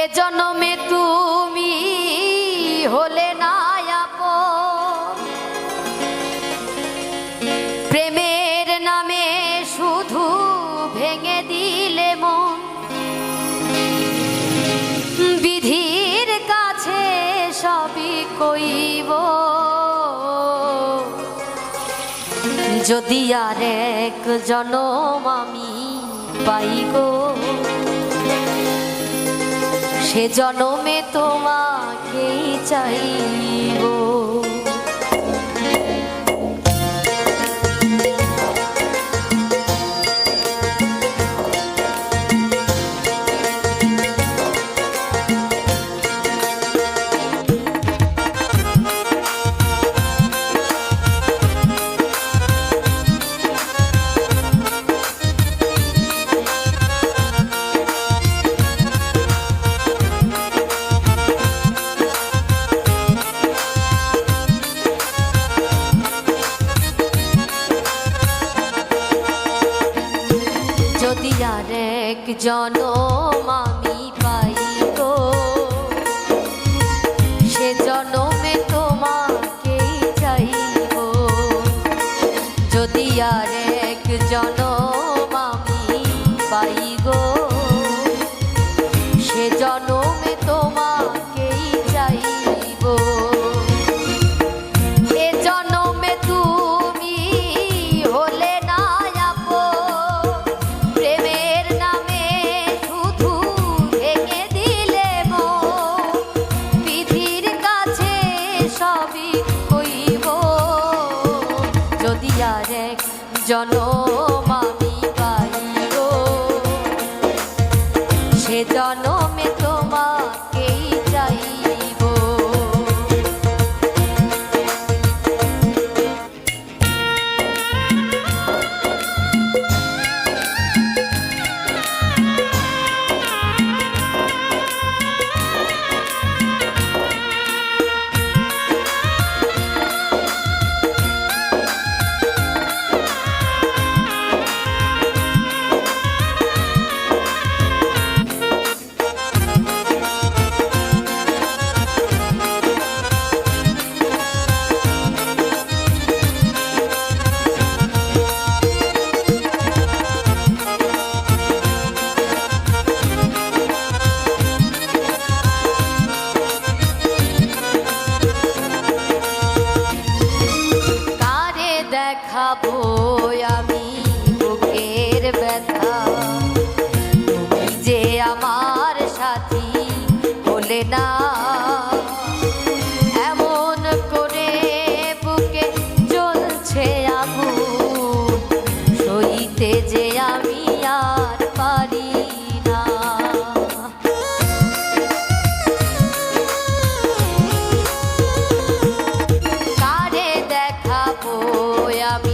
এ জন্মে তুমি হলে না প্রেমের নামে শুধু ভেঙে দিলে মন। বিধির কাছে সবই কইব। যদি আর এক জনম আমি পাই সে জনমে তোমাকেই চাইব। এক জনম আমি পাই গো সে জনমে তোমাকেই চাইব। যদি আর এক জনম জনম যে আমার সাথী না। এমন করে বুকে চলছে যে আমি আর পারি না। কারে আমি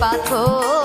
পাথরে